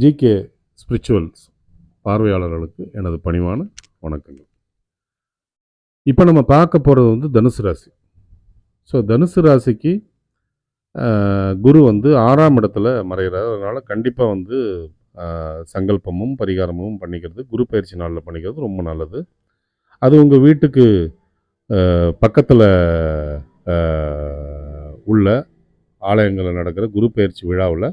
GK spirituals பார்வையாளர்களுக்கு எனது பணிவான வணக்கங்கள். இப்போ நம்ம பார்க்க போகிறது வந்து தனுசு ராசி. ஸோ தனுசு ராசிக்கு குரு வந்து ஆறாம் இடத்துல மறைகிறார் அதனால் கண்டிப்பாக வந்து சங்கல்பமும் பரிகாரமும் பண்ணிக்கிறது குரு பயிற்சி நாளில் பண்ணிக்கிறது ரொம்ப நல்லது. அது உங்கள் வீட்டுக்கு பக்கத்தில் உள்ள ஆலயங்களில் நடக்கிற குரு பயிற்சி விழாவில்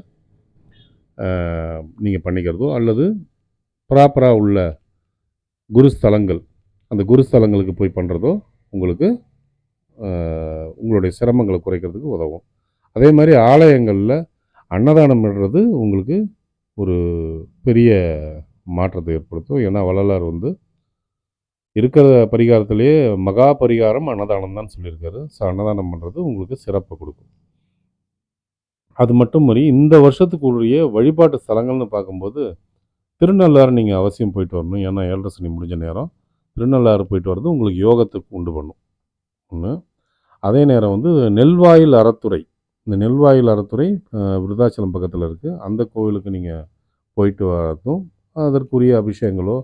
நீங்கள் பண்ணிக்கிறதோ அல்லது ப்ராப்பராக உள்ள குருஸ்தலங்கள் அந்த குருஸ்தலங்களுக்கு போய் பண்ணுறதோ உங்களுக்கு உங்களுடைய சிரமங்களை குறைக்கிறதுக்கு உதவும். அதே மாதிரி ஆலயங்களில் அன்னதானம் பண்ணுறது உங்களுக்கு ஒரு பெரிய மாற்றத்தை ஏற்படுத்தும். ஏன்னா வள்ளலார் வந்து இருக்கிற பரிகாரத்திலேயே மகா பரிகாரம் அன்னதானம் தான் சொல்லியிருக்காரு. ஸோ அன்னதானம் பண்ணுறது உங்களுக்கு சிறப்பை கொடுக்கும். அது மட்டும் மாதிரி இந்த வருஷத்துக்குரிய வழிபாட்டு ஸ்தலங்கள்னு பார்க்கும்போது திருநள்ளாறு நீங்கள் அவசியம் போயிட்டு வரணும். ஏன்னா ஏழரை சனி முடிஞ்ச நேரம் திருநள்ளாறு போயிட்டு வர்றது உங்களுக்கு யோகத்துக்கு உண்டு பண்ணும். ஒன்று அதே நேரம் வந்து நெல்வாயில் அறத்துறை. இந்த நெல்வாயில் அறத்துறை விருதாச்சலம் பக்கத்தில் இருக்குது அந்த கோவிலுக்கு நீங்கள் போயிட்டு வரதும் அதற்குரிய அபிஷேகங்களோ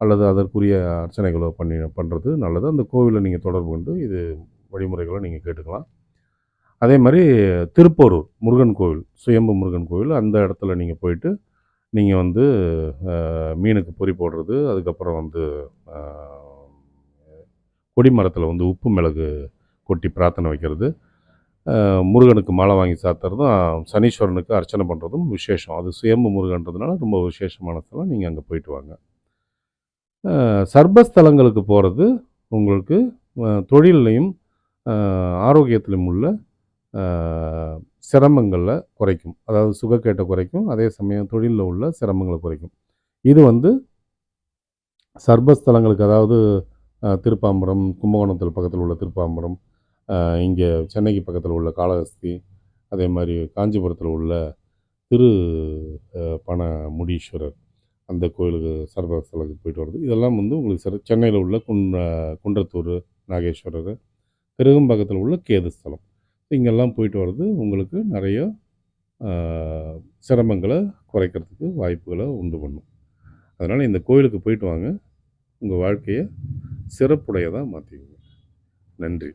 அல்லது அதற்குரிய அர்ச்சனைகளோ பண்ணி பண்ணுறது நல்லது. அந்த கோவிலை நீங்கள் தொடர்பு கொண்டு இது வழிமுறைகளை நீங்கள் கேட்டுக்கலாம். அதே மாதிரி திருப்போரூர் முருகன் கோவில் சுயம்பு முருகன் கோவில் அந்த இடத்துல நீங்கள் போயிட்டு நீங்கள் வந்து மீனுக்கு பொறி போடுறது அதுக்கப்புறம் வந்து கொடிமரத்தில் கொடி மரத்தில் வந்து உப்பு மிளகு கொட்டி பிரார்த்தனை வைக்கிறது முருகனுக்கு மாலை வாங்கி சாத்துறதும் சனீஸ்வரனுக்கு அர்ச்சனை பண்ணுறதும் விசேஷம். அது சுயம்பு முருகன்றதுனால ரொம்ப விசேஷமான ஸ்தலம் நீங்கள் அங்கே போயிட்டு வாங்க. சர்பஸ்தலங்களுக்கு போகிறது உங்களுக்கு தொழிலையும் தொழில்லையும் ஆரோக்கியத்திலும் உள்ள சிரமங்களை குறைக்கும். அதாவது சுகக்கேட்டை குறைக்கும். அதே சமயம் தொழிலில் உள்ள சிரமங்களை குறைக்கும். இது வந்து சர்பஸ்தலங்களுக்கு அதாவது திருப்பாம்பரம் கும்பகோணத்தில் பக்கத்தில் உள்ள திருப்பாம்பரம் இங்கே சென்னைக்கு பக்கத்தில் உள்ள காளஹஸ்தி அதே மாதிரி காஞ்சிபுரத்தில் உள்ள திரு பண முடிஈஸ்வரர் அந்த கோயிலுக்கு சர்வஸ்தலத்துக்கு போயிட்டு வருது இதெல்லாம் வந்து உங்களுக்கு சிற சென்னையில் உள்ள குன்ற குன்றத்தூர் நாகேஸ்வரர் திருகம்பக்கத்தில் உள்ள கேது ஸ்தலம் இங்கெல்லாம் போயிட்டு வர்றது உங்களுக்கு நிறைய சிரமங்களை குறைக்கிறதுக்கு வாய்ப்புகளை உண்டு பண்ணும். அதனால் இந்த கோயிலுக்கு போயிட்டு வாங்க. உங்கள் வாழ்க்கையை சிறப்புடையதாக மாற்றிக்குங்க நன்றி.